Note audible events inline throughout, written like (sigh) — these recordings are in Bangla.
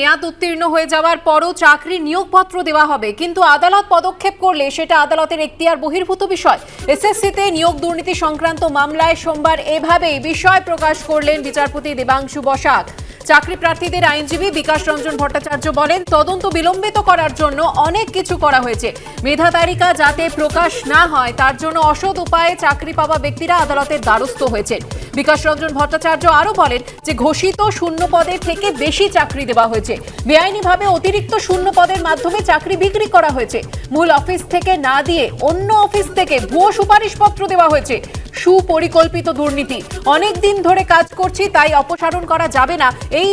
মেয়াদ উত্তীর্ণ হয়ে যাওয়ার পরও চাকরি নিয়োগপত্র দেওয়া হবে, কিন্তু আদালত পদক্ষেপ করলে সেটা আদালতের এখতিয়ার বহির্ভূত বিষয়। এসএসসিতে নিয়োগ দুর্নীতি সংক্রান্ত মামলায় সোমবার এভাবেই বিষয় প্রকাশ করলেন বিচারপতি দেবাংশু বসাক। চাকরি প্রার্থীদের আইনজীবী বিকাশ রঞ্জন ভট্টাচার্য বলেন, তদন্ত বিলম্বিত করার জন্য অনেক কিছু করা হয়েছে। মেধা তালিকা যাতে প্রকাশ না হয়, তার জন্য অসৎ উপায়ে চাকরি পাওয়া ব্যক্তিরা আদালতের দ্বারস্থ হয়েছেন। বিকাশ রঞ্জন ভট্টাচার্য আরও বলেন, যে ঘোষিত শূন্য পদের থেকে বেশি চাকরি দেওয়া হয়েছে। বেআইনিভাবে অতিরিক্ত শূন্য পদের মাধ্যমে চাকরি বিক্রি করা হয়েছে। মূল অফিস থেকে না দিয়ে অন্য অফিস থেকে ভুয়ো সুপারিশপত্র দেওয়া হয়েছে। সুপরিকল্পিত দুর্নীতি। অনেক দিন ধরে কাজ করছি, তাই অপসারণ করা যাবে না। এই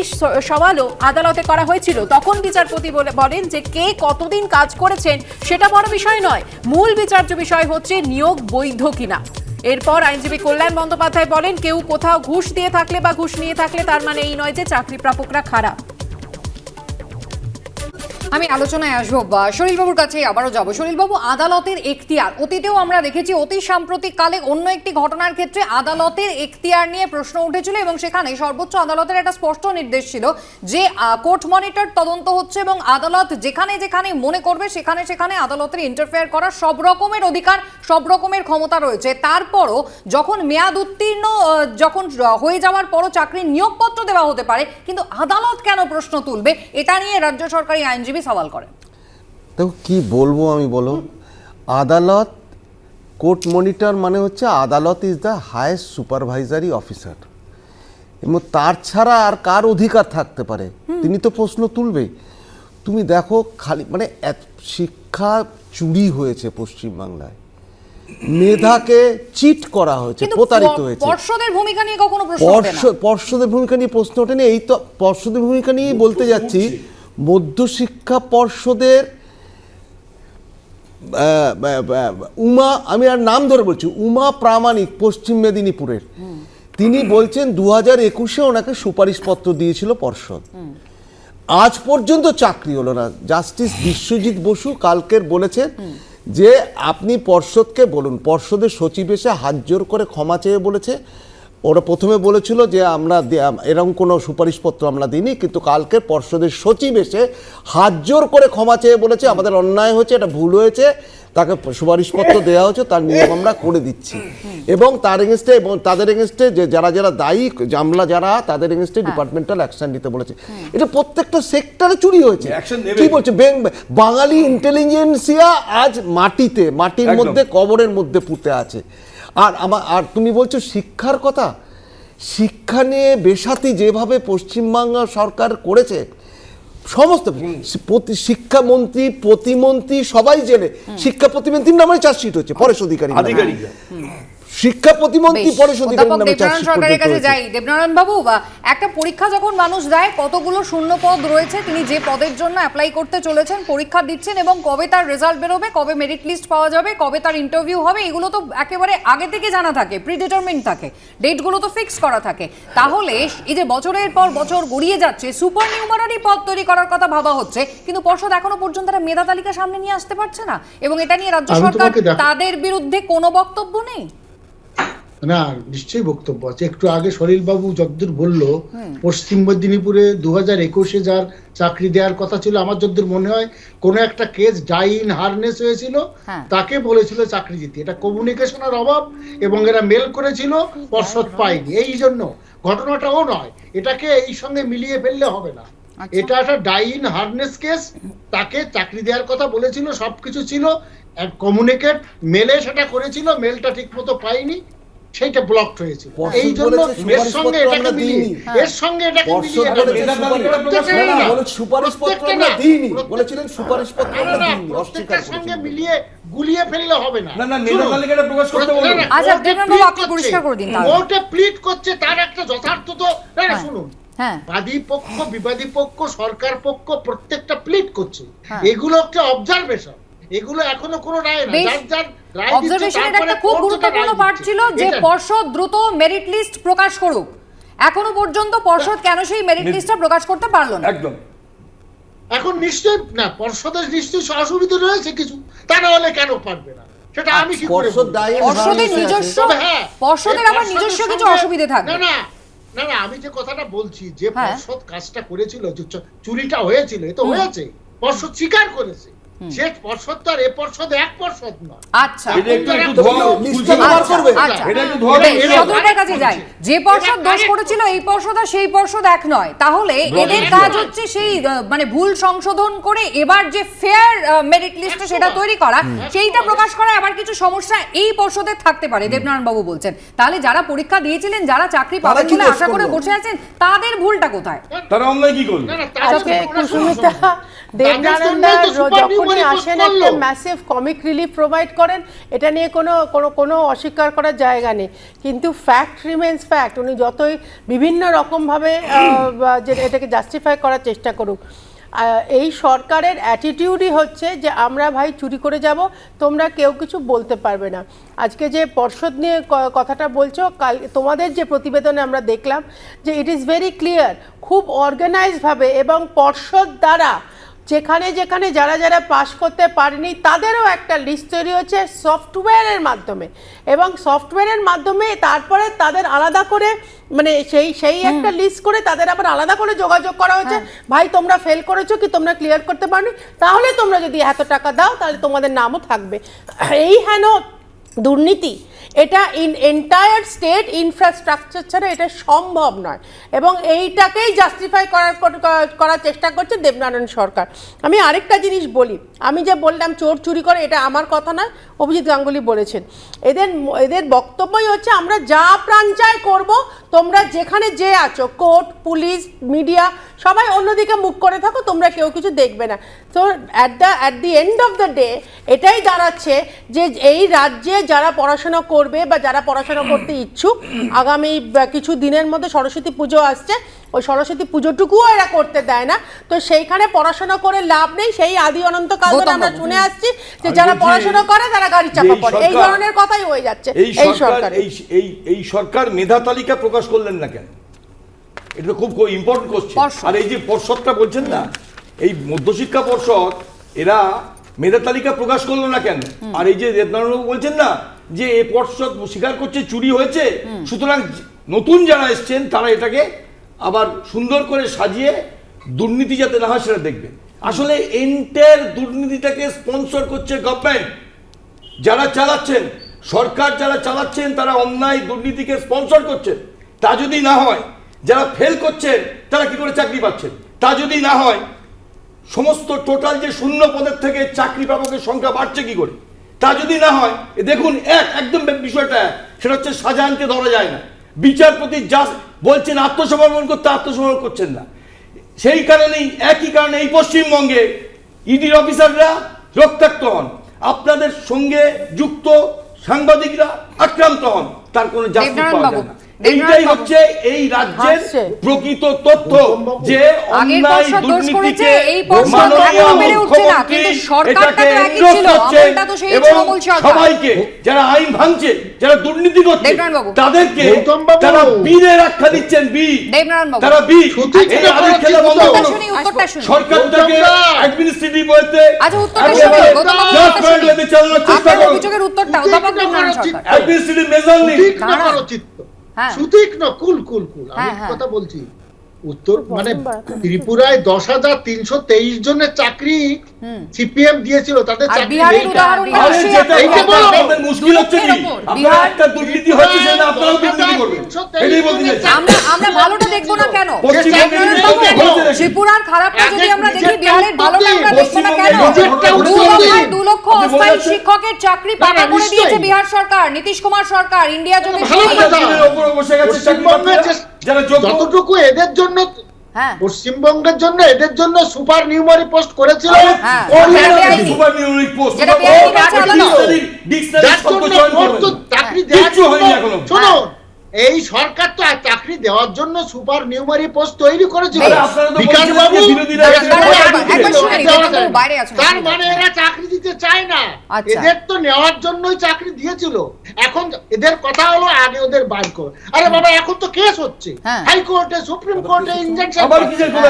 সওয়ালও আদালতে করা হয়েছিল। তখন বিচারপতি বলে, বলেন যে কে কতদিন কাজ করেছেন সেটা বড় বিষয় নয়। মূল বিচার্য বিষয় হচ্ছে নিয়োগ বৈধ কিনা। এরপর আইনজীবী কল্যাণ বন্দ্যোপাধ্যায় বলেন, কেউ কোথাও ঘুষ দিয়ে থাকলে বা ঘুষ নিয়ে থাকলে তার মানে এই নয় যে চাকরি প্রাপকরা খারাপ। আমি আলোচনায় আসব। সলিলবাবুর কাছে আবারও যাব। সলিলবাবু আদালতের এখতিয়ার। অতীতেও আমরা দেখেছি অতি সাম্প্রতিক কালে অন্য একটি ঘটনার ক্ষেত্রে আদালতের এখতিয়ার নিয়ে প্রশ্ন উঠেছিল এবং সেখানে সর্বোচ্চ আদালতের একটা স্পষ্ট নির্দেশ ছিল যে কোর্ট মনিটর তদন্ত হচ্ছে এবং আদালত যেখানে যেখানে মনে করবে সেখানে সেখানে আদালতের ইন্টারফেয়ার করার সব রকমের অধিকার, সব রকমের ক্ষমতা রয়েছে। তারপরও যখন মেয়াদ উত্তীর্ণ যখন হয়ে যাওয়ার পরও চাকরির নিয়োগপত্র দেওয়া হতে পারে, কিন্তু আদালত কেন প্রশ্ন তুলবে? এটা নিয়ে রাজ্য সরকারি আইনজীবী সওয়াল করেন। দেখো কি বলব আমি বলো? আদালত কোর্ট মনিটর মানে হচ্ছে আদালত is the highest supervisory officer এবং তার ছাড়া আর কার অধিকার থাকতে পারে? তিনি তো প্রশ্ন তুলবেই। তুমি দেখো খালি মানে শিক্ষা চুরি হয়েছে পশ্চিমবাংলায়। মেধাকে চিট করা হয়েছে প্রতারিত হয়েছে। পর্ষদের ভূমিকা নিয়ে কখনো প্রশ্ন পর্ষদের ভূমিকা নিয়ে প্রশ্ন ওঠেনি এই তো পর্ষদের ভূমিকা নিয়েই বলতে যাচ্ছি। মধ্যশিক্ষা পর্ষদের উমা আমি আর নাম ধরে বলছি উমা প্রামাণিক পশ্চিম মেদিনীপুরের। তিনি বলছেন দু হাজার একুশে ওনাকে সুপারিশপত্র দিয়েছিল পর্ষদ। আজ পর্যন্ত চাকরি হলো না। জাস্টিস বিশ্বজিৎ বসু কালকের বলেছেন যে আপনি পর্ষদকে বলুন পর্ষদের সচিব এসে হাত জোর করে ক্ষমা চেয়ে বলেছে। ওরা প্রথমে বলেছিল যে আমরা এরকম কোনো সুপারিশপত্র আমরা দিইনি কিন্তু কালকে পর্ষদের সচিব এসে হাত জোর করে ক্ষমা চেয়ে বলেছে আমাদের অন্যায় হয়েছে এটা ভুল হয়েছে তাকে সুপারিশপত্র দেওয়া হচ্ছে তার নিয়ম আমরা করে দিচ্ছি। এবং তার এগেনস্টে এবং তাদের এগেনস্টে যে যারা যারা দায়ী জামলা যারা তাদের এগেনস্টে ডিপার্টমেন্টাল অ্যাকশন নিতে বলেছে। এটা প্রত্যেকটা সেক্টরে চুরি হয়েছে। কি বলছে? বেং- বাঙালি ইন্টেলিজেন্সিয়া আজ মাটিতে মাটির মধ্যে কবরের মধ্যে পুঁতে আছে। আর আমার আর তুমি বলছো শিক্ষার কথা? শিক্ষা নিয়ে বেসাতি যেভাবে পশ্চিমবাংলা সরকার করেছে সমস্ত প্রতি- শিক্ষামন্ত্রী প্রতিমন্ত্রী সবাই জেলে শিক্ষা প্রতিমন্ত্রীর নামে চার্জশিট হচ্ছে পরেশ অধিকারী শিক্ষা প্রতিমন্ত্রী অধিকারী নামে দেবনারায়ণ সরকারের কাছে যাই। দেবনারায়ণ বাবু বা একটা পরীক্ষা যখন মানুষ দেয় কতগুলো শূন্য পদ রয়েছে তিনি যে পদের জন্য অ্যাপ্লাই করতে চলেছেন পরীক্ষা দিচ্ছেন এবং কবে তার রেজাল্ট বেরোবে কবে মেরিট লিস্ট পাওয়া যাবে কবে তার ইন্টারভিউ হবে এগুলো তো একেবারে আগে থেকে জানা থাকে প্রিডিটারমেন্ট থাকে। ডেটগুলো তো ফিক্স করা থাকে। তাহলে এই যে বছরের পর বছর গড়িয়ে যাচ্ছে সুপার নিউমারারি পদ তৈরি করার কথা ভাবা হচ্ছে কিন্তু পর্ষদ এখনও পর্যন্ত তারা মেধা তালিকা সামনে নিয়ে আসতে পারছে না। এবং এটা নিয়ে রাজ্য সরকার তাদের বিরুদ্ধে কোনো বক্তব্য নেই? না নিশ্চয়ই বক্তব্য আছে। একটু আগে সলিলবাবু যদ্দূর বলল পশ্চিম মেদিনীপুরে দু হাজার একুশে যার চাকরি দেওয়ার কথা ছিল আমার যদ্দূর মনে হয় কোনো একটা কেস ডাইন হারনেস হয়েছিল হ্যাঁ। তাকে বলেছিল চাকরি দিতে। এটা কমিউনিকেশনের অভাব এবং এরা মেল করেছিল পর্ষদ পায়নি। এই জন্য ঘটনাটাও নয়। এটাকে এই সঙ্গে মিলিয়ে ফেললে হবে না। আচ্ছা। এটা একটা ডাইন হারনেস কেস তাকে চাকরি দেওয়ার কথা বলেছিল সবকিছু ছিল কমিউনিকেট মেলে সেটা করেছিল মেলটা ঠিক মতো পাইনি সেইটা ব্লকড হয়েছিল পর্ষদ এই জন্য এর সঙ্গে এটাকে মিলিয়ে এর সঙ্গে এটাকে মিলিয়ে সুপারিশপত্র আমরা দিইনি। বলেছিলেন সুপারিশপত্র আমরা দিইনি, অস্বীকার সঙ্গে মিলিয়ে গুলিয়ে ফেললে হবে না। না, না, মেধা তালিকাটা প্রকাশ করতে বলুন। আচ্ছা, বাবু, আপনি পরিষ্কার করে দিন। কোর্টে প্লিট করছে তার একটা যথার্থ তো না না হ্যাঁ। শুনুন। হ্যাঁ। বাদী পক্ষ বিবাদী পক্ষ সরকার পক্ষ প্রত্যেকটা প্লিট করছে। হ্যাঁ। এগুলো একটা অবজারভেশন এগুলো এখনও কোনো রায় না। যার যার অবজারভেশনের একটা খুব গুরুত্বপূর্ণ পার্ট ছিল যে পর্ষদ দ্রুত মেরিট লিস্ট প্রকাশ করুক। এখনও পর্যন্ত পর্ষদ কেন সেই মেরিট লিস্টটা প্রকাশ করতে পারল না? একদম। এখন নিশ্চয় না পর্ষদের নিশ্চয়ই অসুবিধা রয়েছে কিছু। তা না হলে কেন পারবে না? সেটা আমি কি করে পর্ষদের নিজস্ব হ্যাঁ, পর্ষদের নিজস্ব কিছু অসুবিধে থাকবে না না না না আমি যে কথাটা বলছি যে হ্যাঁ। পর্ষদ কাজটা করেছিল চুরিটা হয়েছিল এ তো হয়েছে। পর্ষদ স্বীকার করেছে। সে পর্ষদ তো আর এ পর্ষদ এক পর্ষদ নয়। আচ্ছা। এটা একটু করবে। এটা একটু কাছে যে পর্ষদ দোষ করেছিল এই পর্ষদ আর সেই পর্ষদ এক নয়। তাহলে এদের কাজ হচ্ছে সেই মানে ভুল সংশোধন করে এবার যে ফেয়ার মেরিট লিস্ট সেটা তৈরি করা সেইটা প্রকাশ করা আবার কিছু সমস্যা এই পর্ষদের থাকতে পারে দেবনারায়ণ বাবু বলছেন। তাহলে যারা পরীক্ষা দিয়েছিলেন যারা চাকরি পাবেন বলে আশা করে বসে আছেন তাদের ভুলটা কোথায়? তারা অন্যায় কি করল? আজকে কুসুমিতা তাদের দেবনারায়ণ জন্যই তো দা super যখনই আসেন একটা ম্যাসিভ কমিক রিলিফ প্রোভাইড করেন এটা নিয়ে কোনো কোনো কোনো অস্বীকার করার জায়গা নেই। কিন্তু ফ্যাক্ট রিমেন্স ফ্যাক্ট উনি যতই বিভিন্ন রকমভাবে এটাকে জাস্টিফাই করার চেষ্টা করুক। এই সরকারের অ্যাটিটিউডই হচ্ছে যে আমরা ভাই চুরি করে যাব তোমরা কেউ কিছু বলতে পারবে না। আজকে যে পর্ষদ নিয়ে কথাটা বলছো কাল তোমাদের যে প্রতিবেদনে আমরা দেখলাম যে ইট ইজ ভেরি ক্লিয়ার খুব অর্গানাইজভাবে এবং পর্ষদ দ্বারা যেখানে যেখানে যারা যারা পাশ করতে পারেনি তাদেরও একটা লিস্ট তৈরি হচ্ছে সফটওয়্যারের মাধ্যমে। এবং সফটওয়্যারের মাধ্যমে তারপরে তাদের আলাদা করে মানে সেই সেই একটা লিস্ট করে তাদের আবার আলাদা করে যোগাযোগ করা হয়েছে। ভাই তোমরা ফেল করেছ কি? তোমরা ক্লিয়ার করতে পারনি? তাহলে তোমরা যদি এত টাকা দাও তাহলে তোমাদের নামও থাকবে। এই হেন দুর্নীতি এটা ইন এন্টায়ার স্টেট ইনফ্রাস্ট্রাকচার ছাড়া এটা সম্ভব নয়। এবং এইটাকেই জাস্টিফাই করার করার চেষ্টা করছে দেবনারায়ণ সরকার। আমি আরেকটা জিনিস বলি, আমি যে বললাম চোর চুরি করে, এটা আমার কথা না, অভিজিৎ গাঙ্গুলি বলেছেন। এদের এদের বক্তব্যই হচ্ছে আমরা যা প্রাণ চায় করব তোমরা যেখানে যে আছো, কোর্ট, পুলিশ, মিডিয়া, সবাই অন্যদিকে মুখ করে থাকো, তোমরা কেউ কিছু দেখবে না। তো at the at the end of the day এটাই দাঁড়াচ্ছে যে এই রাজ্যে যারা পড়াশোনা করবে বা যারা পড়াশোনা করতে ইচ্ছুক, আগামী কিছু দিনের মধ্যে সরস্বতী পুজো আসছে ওই সরস্বতী পুজোটুকুও এরা করতে দেয় না। তো সেইখানে পড়াশোনা করে লাভ নেই। সেই আদি অনন্তকাল ধরে আমরা শুনে আসছি যে যারা পড়াশোনা করে তারা গাড়ি চাপা এই পড়ে। এই ধরনের কথাই হয়ে যাচ্ছে এই সরকার এই এই এই সরকার মেধা তালিকা প্রকাশ করলেন না কেন? এটা খুব ইম্পর্টেন্ট কোশ্চেন আর এই যে পর্ষদটা বলছেন না এই মধ্যশিক্ষা পর্ষদ এরা মেধা তালিকা প্রকাশ করল না কেন? আর এই যে দেবনারায়ণবাবু বলছেন না যে এ পর্ষদ স্বীকার করছে চুরি হয়েছে সুতরাং নতুন যারা এসছেন তারা এটাকে আবার সুন্দর করে সাজিয়ে দুর্নীতি যাতে না হয় সেটা দেখবে আসলে এন্টের দুর্নীতিটাকে স্পন্সর করছে গভর্নমেন্ট যারা চালাচ্ছেন, সরকার যারা চালাচ্ছেন, তারা অন্যায় দুর্নীতিকে স্পন্সর করছেন। তা যদি না হয়, যারা ফেল করছেন, তারা কি করে চাকরি পাচ্ছেন? তা যদি না হয়, সমস্ত টোটাল যে শূন্য পদের থেকে চাকরি প্রাপকের সংখ্যা বাড়ছে কি করে? তা যদি না হয় দেখুন, এক, একদম বিষয়টা সেটা হচ্ছে শাহজাহানকে ধরা যায় না। বিচারপতি যা বলছেন আত্মসমর্পণ করতে আত্মসমর্পণ করছেন না। সেই কারণেই একই কারণে এই পশ্চিমবঙ্গে ইডির অফিসাররা রক্তাক্ত হন। আপনাদের সঙ্গে যুক্ত সাংবাদিকরা আক্রান্ত হন। তার কোনো জাস্টিস পাওয়া যায় না। এইটাই হচ্ছে এই রাজ্যের প্রকৃত তথ্য যে আগের অন্যায় দোষ করেছে, দুর্নীতিকে এই পর্ষদ এখনও বেড়ে উঠছে না, কিন্তু সরকারটা তো একই ছিল, আমলটা তো সেই এবং তৃণমূল সরকার। সবাইকে যারা আইন ভাঙছে যারা দুর্নীতি করছে তাদেরকে তারা বীরের আখ্যা দিচ্ছেন বাবু। তারা এই খেলা বন্ধ উত্তরটা শুনি সরকারটাকে অ্যাডমিনিস্ট্রেটিভ ওয়েতে আচ্ছা, উত্তরটা গৌতম বাবু, চেষ্টা করুন অভিযোগের উত্তরটা অধ্যাপক সরকার। অ্যাডমিনিস্ট্রেটিভ মেজার নিন সুতীক্ষ্ণ হ্যাঁ। কুল কুল কুল। আমি হ্যাঁ, হ্যাঁ। কথা বলছি। উত্তর মানে ত্রিপুরায় দশ হাজার তিনশো তেইশ জনের চাকরি সিপিএম দিয়েছিল তাদের চাকরি মুশকিল হচ্ছে কি? আপনার বিহার- একটা দুর্নীতি হচ্ছে সেটা দুর্নীতি করবেন এটাই বলতে চাইছি। আমরা আমরা ভালোটা দেখব না কেন? পশ্চিমবঙ্গের দেবনারায়ণ দিকে বাবু, দেখো, হয়েছে নাকি? ত্রিপুরার খারাপটা যদি আমরা দেখি বিহারের ভালোটা আমরা দেখব না কেন? দু লক্ষ দিন। দু লক্ষ আপনি অস্থায়ী শিক্ষকের চাকরি পাকা করে দিয়েছে বিহার সরকার নীতিশ কুমার সরকার ইন্ডিয়া জমি ভালো হাজার কথা। দিনের ওপরে বসে গেছে পশ্চিমবঙ্গের চাকরি যে- যারা যোগ্য যতটুকু এদের জন্য হ্যাঁ। পশ্চিমবঙ্গের জন্য এদের জন্য সুপার নিউমারি পোস্ট করেছিল। সুপার পোস্ট যেটা বেআইনি করেছে আলাদা। ডিকশনারি ডিকশনারি যার শব্দ জন্য চয়ন ওর তো করবেন চাকরি হ্যাঁ। দেওয়ার কিচ্ছু হয়নি জন্য- এখনও। শোনো এই সরকার তো আর চাকরি দেওয়ার জন্য সুপার নিউমারি পোস্ট তৈরি করেছিল বিকাশ বাবু তার মানে মানে। এরা চাকরি দিতে চায় না। আচ্ছা। এদের তো নেওয়ার জন্যই চাকরি দিয়েছিল। এখন এদের কথা হলো আগে ওদের বার কর। আরে বাবা এখন তো কেস হচ্ছে। হ্যাঁ। হাইকোর্টে সুপ্রিম কোর্টে ইনজাংশন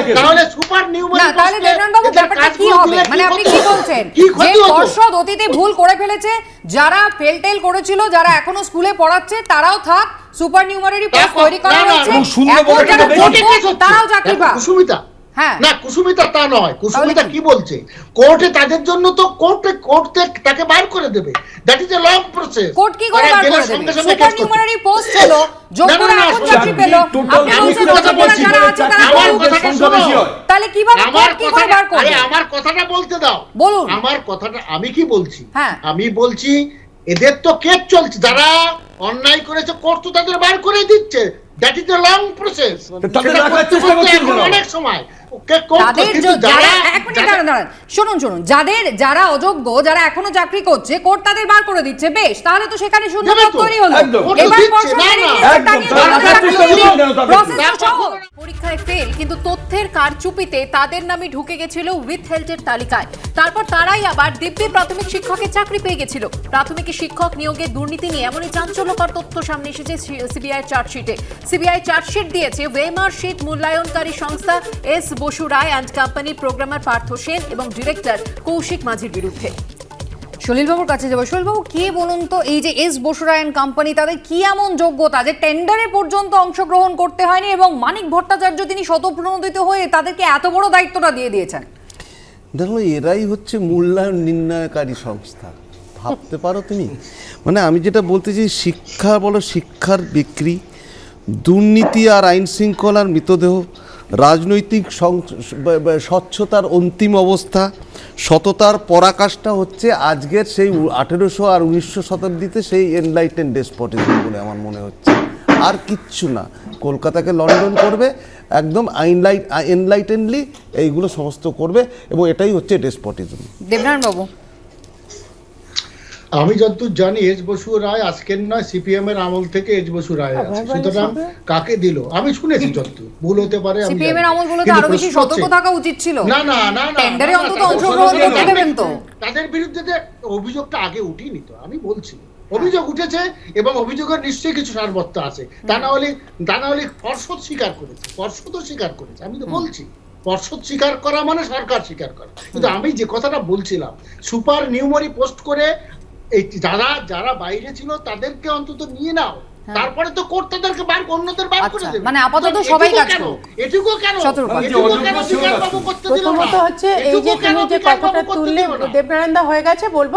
কেস? তাহলে সুপার নিউমারি তাহলে দেবনারায়ণ বাবু ব্যাপারটা কি হবে? মানে আপনি কি বলছেন? যে পর্ষদ অতীতে ভুল করে ফেলেছে যারা ফেল টেল করেছিল যারা এখনও স্কুলে পড়াচ্ছে তারাও থাক সুপার নিউমারি পোস্ট তৈরি করা হয়েছে। তারাও চাকরি পাক কুসুমিতা হ্যাঁ। না কুসুমিতা তা নয় কুসুমিতা কি? কি বলছে কোর্টে তাদের জন্য তো কোর্টে কোর্ট তাকে বার করে দেবে that is a long process court কি করে বার করে দেবে সুপার নিউমারি পোস্ট হলো যোগ্যরা এখন চাকরি পেল আমি বলছেন কথা বলছি, আমার সংখ্যা শোনো। হয়। তাহলে কীভাবে আমার কোর্ট কি করে বার আরে আমার কথাটা বলতে দাও বলুন। আমার কথাটা আমি কি বলছি হ্যাঁ। আমি বলছি এদের তো কেস চলছে যারা অন্যায় করেছে কোর্ট তো তাদের বার করে দিচ্ছে। That is a long process? অনেক সময়। শুনুন শুনুন। যাদের যারা অযোগ্য যারা এখনও চাকরি করছে কোর্ট তাদের বার করে দিচ্ছে। বেশ তাহলে তো সেখানে শূন্য তৈরি হলো। এবার পরীক্ষায় ফেল কিন্তু তথ্যের কারচুপিতে তাদের নামে ঢুকে গেছিল উইথ হেল্থের তালিকায়। তারপর তারাই আবার দিব্যি প্রাথমিক শিক্ষকের চাকরি পেয়ে গেছিল। প্রাথমিক শিক্ষক নিয়োগের দুর্নীতি নিয়ে এমনই চাঞ্চল্যকর তথ্য সামনে এসেছে সিবিআই চার্জশিটে। সিবিআই চার্জশিট দিয়েছে ওয়েমার শিট মূল্যায়নকারী সংস্থা S Basu Roy and company programmer Partha Sen এবং ডিরেক্টর কৌশিক মাঝির বিরুদ্ধে। সলিলবাবুর কাছে যাব। সলিলবাবু কে বলুন তো, এই যে এস বসুরায়ন কোম্পানি তাদের কি এমন যোগ্যতা? যে টেন্ডারে পর্যন্ত অংশগ্রহণ করতে হয়নি এবং মানিক ভট্টাচার্য তিনি শতপ্রণোদিত হয়ে তাদেরকে এত বড় দায়িত্বটা দিয়ে দিয়েছেন। দেখো, এরাই হচ্ছে মূল্যায়ন নির্ণয়কারী সংস্থা। ভাবতে পারো তুমি? মানে আমি যেটা বলতে চাই, শিক্ষা বলো, শিক্ষার বিক্রি, দুর্নীতি আর আইন শৃঙ্খলার মৃতদেহ, রাজনৈতিক স্বচ্ছতার অন্তিম অবস্থা সততার পরাকাষ্ঠা হচ্ছে আজকের সেই আঠেরোশো আর উনিশশো শতাব্দীতে সেই এনলাইটেন ডেসপটিজম বলে আমার মনে হচ্ছে। আর কিচ্ছু না। কলকাতাকে লন্ডন করবে, একদম আইনলাইট এনলাইটেনলি এইগুলো সমস্ত করবে এবং এটাই হচ্ছে ডেসপটিজম দেবনারায়ণ বাবু আমি যতদূর জানি এস বসু রায় আজকের নয় সিপিএম এর আমল থেকে এস বসু রায় আছে। সুতরাং কাকে দিল? আমি শুনেছি যতদূর ভুল হতে পারে সিপিএম এর আমল গুলোতে আরও বেশি সতর্ক থাকা উচিত ছিল। না না না না টেন্ডারে অন্তত অংশগ্রহণ করতে দেবেন তো। তাদের বিরুদ্ধে অভিযোগটা আগে উঠিনি তো আমি বলছি। অভিযোগ উঠেছে এবং অভিযোগের নিশ্চয়ই কিছু সারবত্তা আছে। তা না হলে তা না হলে পর্ষদ স্বীকার করেছে পর্ষদও স্বীকার করেছে। আমি তো বলছি পর্ষদ স্বীকার করা মানে সরকার স্বীকার করা। কিন্তু আমি যে কথাটা বলছিলাম সুপার নিউমারি পোস্ট করে এই যারা যারা বাইরে ছিল তাদেরকে অন্তত নিয়ে নাও। তারপরে তো কর্তাদেরকে বার অন্যদের বার করে আচ্ছা, দেবে। মানে আপাতত সবাই এটুকু কাজ কেন? এটুকু কেন? প্রথমত হচ্ছে এই যে তুমি যে কথাটা তুললে দেবনারায়ণ দা হয়ে গেছে বলব?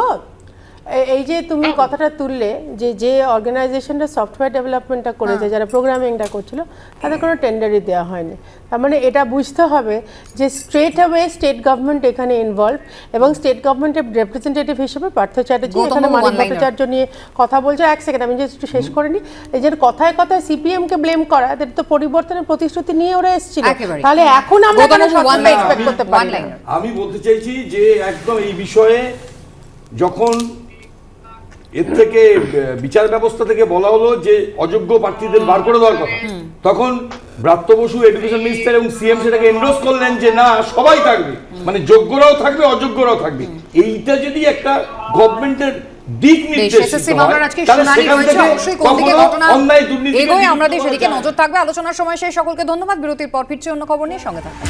এই যে তুমি হ্যাঁ। (coughs) কথাটা তুললে যে যে অর্গানাইজেশনটা সফটওয়্যার ডেভেলপমেন্টটা করেছে যারা প্রোগ্রামিংটা করছিল তাদের কোনো টেন্ডারই দেওয়া হয়নি। তার মানে এটা বুঝতে হবে যে স্ট্রেট অ্যাওয়ে স্টেট গভর্নমেন্ট এখানে ইনভলভ এবং স্টেট গভর্নমেন্টের রিপ্রেজেন্টেটিভ হিসেবে পার্থ চ্যাটার্জি এখানে মানিক ভট্টাচার্য নিয়ে কথা বলছে। এক সেকেন্ড আমি জাস্ট একটু শেষ করে নিই এই যে কথায় কথায় সিপিএমকে ব্লেম করা এদের তো পরিবর্তনের প্রতিশ্রুতি নিয়ে ওরা এসেছিল। তাহলে এখন আমরা কেন one-liner, করতে পারি না? আমি বলতে চাইছি যে একদম এই বিষয়ে যখন এর থেকে বিচার ব্যবস্থা থেকে বলা হলো যে অযোগ্য প্রার্থীদের বার করে দেওয়ার কথা। তখন ব্রাত্য বসু এডুকেশন মিনিস্টার এবং সিএম সেটাকে এন্ডোর্স করলেন যে না সবাই থাকবে। মানে যোগ্যরাও থাকবে অযোগ্যরাও থাকবে। এইটা যদি একটা গভর্নমেন্টের দিক নির্দেশ এসএসসি মামলার আজকে শুনানি রয়েছে অবশ্যই কোন দিকে ঘটনা অন্যায় দুর্নীতি এগোয় আমাদের সেদিকে নজর থাকবে। আলোচনার সময় সেই সকলকে ধন্যবাদ। বিরতির পর ফিরছি অন্য খবর নিয়ে। সঙ্গে থাকবেন